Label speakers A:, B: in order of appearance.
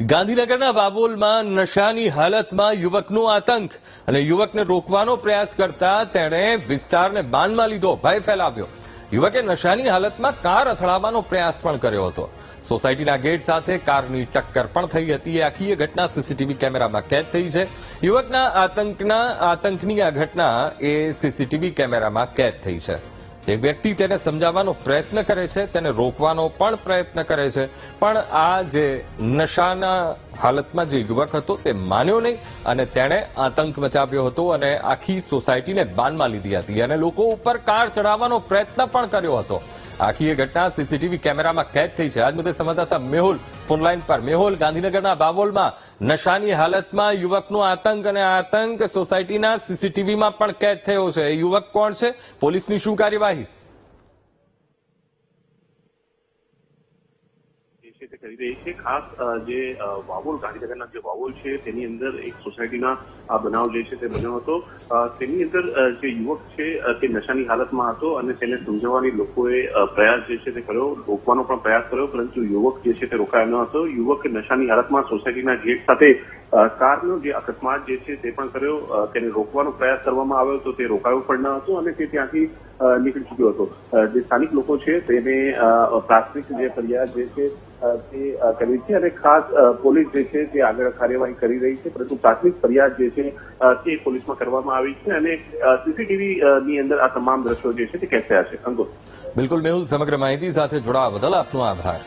A: ગાંધીનગરના વાવોલમાં નશાની હાલતમાં યુવકનો આતંક અને યુવકને રોકવાનો પ્રયાસ કરતા તેણે વિસ્તારને બાનમાં લીધો ભય ફેલાવ્યો. યુવકે નશાની હાલતમાં કાર અથડાવવાનો પ્રયાસ પણ કર્યો હતો. સોસાયટીના ગેટ સાથે કારની ટક્કર પણ થઈ હતી. એ આખી એ ઘટના સીસીટીવી કેમેરામાં કેદ થઈ છે. યુવકના આતંકના આતંકની આ ઘટના એ સીસીટીવી કેમેરામાં કેદ થઈ છે. એક વ્યક્તિ તેને સમજાવવાનો પ્રયત્ન કરે છે, તેને રોકવાનો પણ પ્રયત્ન કરે છે. પણ આ જે નશાના હાલતમાં જે યુવક હતો તે માન્યો નહીં અને તેણે આતંક મચાવ્યો હતો અને આખી સોસાયટીને બાનમાં લીધી હતી અને લોકો ઉપર કાર ચડાવવાનો પ્રયત્ન પણ કર્યો હતો. આખી એ ઘટના સીસીટીવી કેમેરામાં કેદ થઈ છે. આજ મુદ્દે સંવાદદાતા મેહુલ ફોનલાઈન પર. મેહુલ, ગાંધીનગરના બાવોલમાં નશાની હાલતમાં યુવકનો આતંક અને આતંક સોસાયટીના સીસીટીવીમાં પણ કેદ થયો છે. યુવક કોણ છે? પોલીસની શું કાર્યવાહી?
B: જે છે કરી રહી છે. ખાસ જે વાવોલ, ગાંધીનગરના જે વાવોલ છે, તેની અંદર એક સોસાયટીના આ બનાવ જે છે તે બન્યો હતો. તેની અંદર જે યુવક છે તે નશાની હાલતમાં હતો અને તેને સમજાવવાની લોકોએ પ્રયાસ જે છે તે કર્યો. રોકવાનો પણ પ્રયાસ કર્યો, પરંતુ યુવક જે છે તે રોકાયો ન હતો. યુવક નશાની હાલતમાં સોસાયટીના ગેટ સાથે કારનો જે અકસ્માત જે છે તે પણ કર્યો. તેને રોકવાનો પ્રયાસ કરવામાં આવ્યો તો તે રોકાયો પણ ન હતો અને તે ત્યાંથી નીકળી ચૂક્યો હતો. જે સ્થાનિક લોકો છે તેને પ્રાથમિક જે ફરિયાદ જે છે તે કરી છે અને ખાસ પોલીસ જે છે તે આગળ કાર્યવાહી કરી રહી છે. પરંતુ પ્રાથમિક ફરિયાદ જે છે તે પોલીસમાં કરવામાં આવી છે અને સીસીટીવી ની અંદર આ તમામ દ્રશ્યો જે છે તે કેસ થયા છે. અંગો.
A: બિલકુલ, મેહુલ, સમગ્ર માહિતી સાથે જોડાવા બદલ આપનો આભાર.